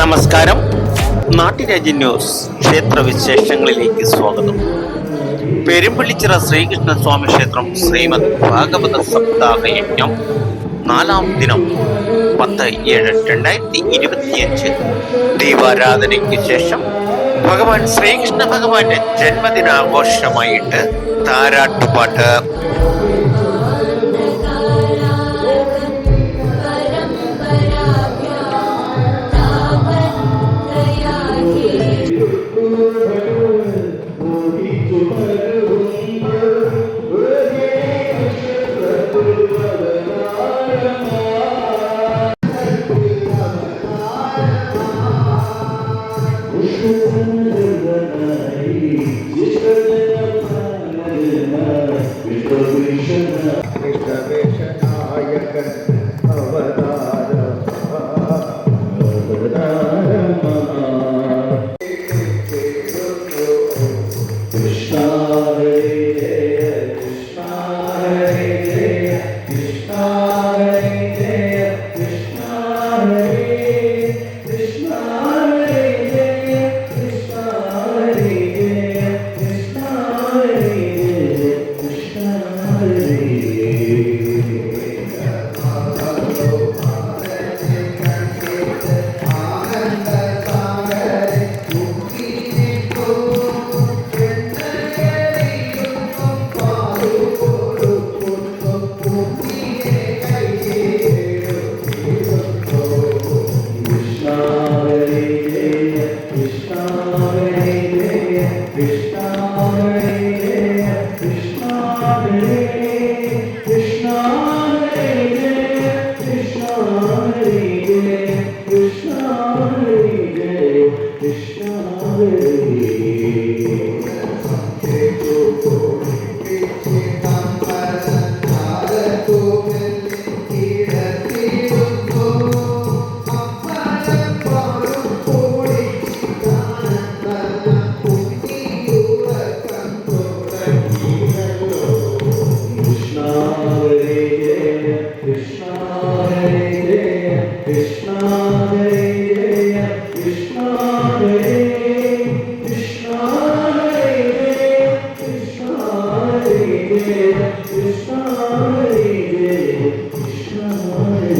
നമസ്കാരം. നാട്ടുരാജ്യ ന്യൂസ് ക്ഷേത്ര വിശേഷങ്ങളിലേക്ക് സ്വാഗതം. പെരുമ്പള്ളിച്ചിറ ശ്രീകൃഷ്ണ സ്വാമി ക്ഷേത്രം ശ്രീമദ് ഭാഗവത സപ്താഹ യജ്ഞം നാലാം ദിനം പത്ത് ഏഴ് രണ്ടായിരത്തി ഇരുപത്തിയഞ്ച്. ദീപാരാധനയ്ക്ക് ശേഷം ഭഗവാൻ ശ്രീകൃഷ്ണ ഭഗവാന്റെ ജന്മദിനാഘോഷമായിട്ട് താരാട്ടുപാട്ട് Hare Krishna Hare.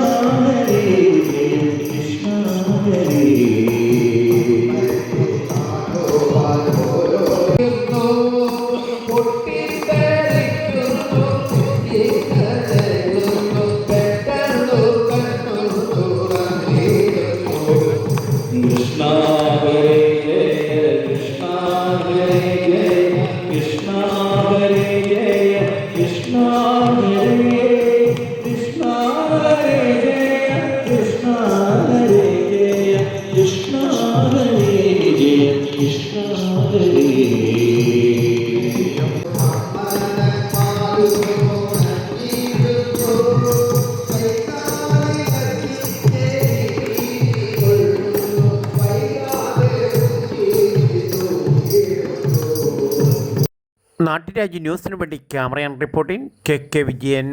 não Krishna ഹരേ നാട്ടുരാജ്യ ന്യൂസിനു വേണ്ടി ക്യാമറയാൻ റിപ്പോർട്ടിംഗ് കെ കെ വിജയൻ.